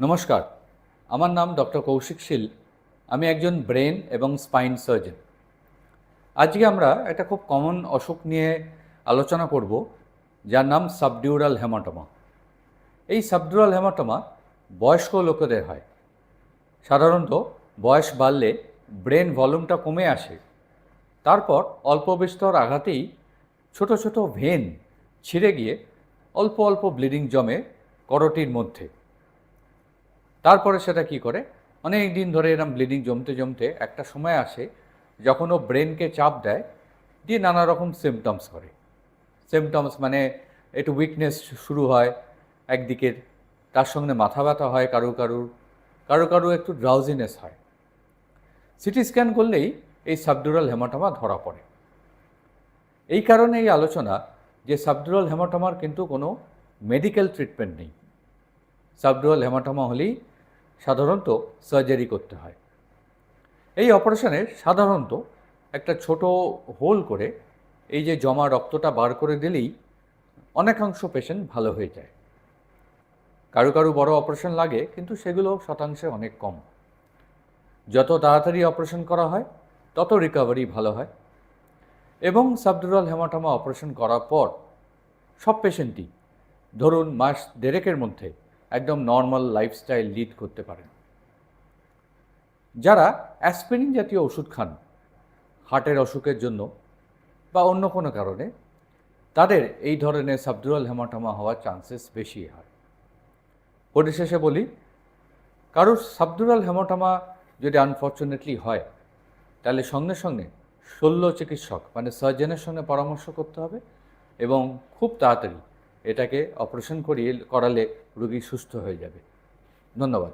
নমস্কার, আমার নাম ডক্টর কৌশিক শীল। আমি একজন ব্রেন এবং স্পাইন সার্জন। আজকে আমরা একটা খুব কমন অসুখ নিয়ে আলোচনা করব, যার নাম সাবডিউরাল হেমাটোমা। এই সাবডিউরাল হেমাটোমা বয়স্ক লোকেদের হয়। সাধারণত বয়স বাড়লে ব্রেন ভলিউমটা কমে আসে। তারপর অল্প বিস্তর আঘাতেই ছোট ছোট ভেন ছিঁড়ে গিয়ে অল্প অল্প ব্লিডিং জমে করটির মধ্যে। তারপরে সেটা কি করে? অনেক দিন ধরে এরম ব্লিডিং জমতে জমতে একটা সময় আসে, যখন ও ব্রেনকে চাপ দেয়, দিয়ে নানা রকম সিমটমস করে। সিমটমস মানে একটু উইকনেস শুরু হয় একদিকের, তার সঙ্গে মাথা ব্যথা হয় কারও কারুর, কারও কারও একটু ড্রাউজিনেস হয়। সিটি স্ক্যান করলেই এই সাবডুরাল হেমাটোমা ধরা পড়ে। এই কারণে এই আলোচনা যে সাবডুরাল হেমাটোমার কিন্তু কোনো মেডিকেল ট্রিটমেন্ট নেই। সাবডুরাল হেমাটোমা হলেই সাধারণত সার্জারি করতে হয়। এই অপারেশনে সাধারণত একটা ছোট হোল করে এই যে জমা রক্তটা বার করে দিলেই অনেকাংশ পেশেন্ট ভালো হয়ে যায়। কারও কারও বড় অপারেশন লাগে, কিন্তু সেগুলো শতাংশে অনেক কম। যত তাড়াতাড়ি অপারেশন করা হয়, তত রিকভারি ভালো হয়। এবং সাবডুরাল হেমাটোমা অপারেশন করার পর সব পেশেন্টই ধরুন মাস দেড়েকের মধ্যে একদম নর্মাল লাইফস্টাইল লিড করতে পারেন। যারা অ্যাসপিরিন জাতীয় ওষুধ খান হার্টের অসুখের জন্য বা অন্য কোনো কারণে, তাদের এই ধরনের সাবডুরাল হেমাটোমা হওয়ার চান্সেস বেশি হয়। পরিশেষে বলি, কারোর সাবডুরাল হেমাটোমা যদি আনফর্চুনেটলি হয়, তাহলে সঙ্গে সঙ্গে শল্য চিকিৎসক মানে সার্জনের সঙ্গে পরামর্শ করতে হবে এবং খুব তাড়াতাড়ি এটাকে অপারেশন করিয়ে করালে রুগী সুস্থ হয়ে যাবে। ধন্যবাদ।